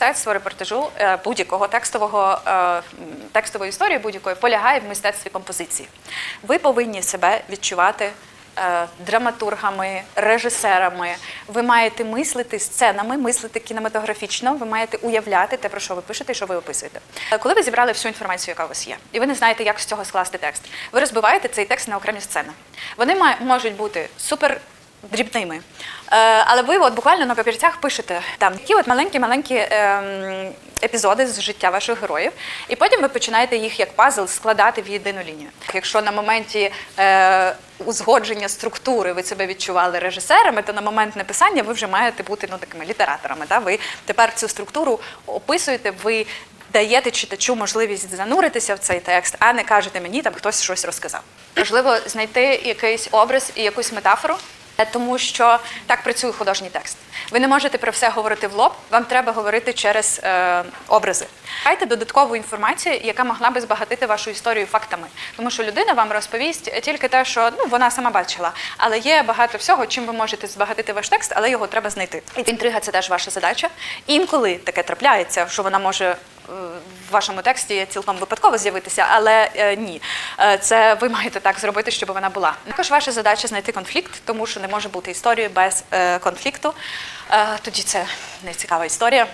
Мистецтво репортажу е, будь-якого текстового е, текстової історії будь-якої полягає в мистецтві композиції. Ви повинні себе відчувати. е, Драматургами, режисерами, ви маєте мислити сценами, мислити кінематографічно, ви маєте уявляти те, про що ви пишете і що ви описуєте. Коли ви зібрали всю інформацію, яка у вас є, і ви не знаєте, як з цього скласти текст, ви розбиваєте цей текст на окремі сцени. Вони можуть бути супер дрібними. Е, але ви от буквально на папірцях пишете там такі от маленькі-маленькі ем, епізоди з життя ваших героїв, і потім ви починаєте їх як пазл складати в єдину лінію. Якщо на моменті е, узгодження структури ви себе відчували режисерами, то на момент написання ви вже маєте бути ну, такими літераторами. Да? Ви тепер цю структуру описуєте, ви даєте читачу можливість зануритися в цей текст, а не кажете мені, там хтось щось розказав. Важливо знайти якийсь образ і якусь метафору. Е, Тому що так працює художній текст. Ви не можете про все говорити в лоб, вам треба говорити через е, образи. Дайте додаткову інформацію, яка могла би збагатити вашу історію фактами. Тому що людина вам розповість тільки те, що ну вона сама бачила. Але є багато всього, чим ви можете збагатити ваш текст, але його треба знайти. Інтрига це теж ваша задача. Інколи таке трапляється, що вона може в вашому тексті цілком випадково з'явитися, але е, ні, Е, це ви маєте так зробити, щоб вона була. Також ваша задача знайти конфлікт, тому що не може бути історії без е, конфлікту. Е, тоді це не цікава історія.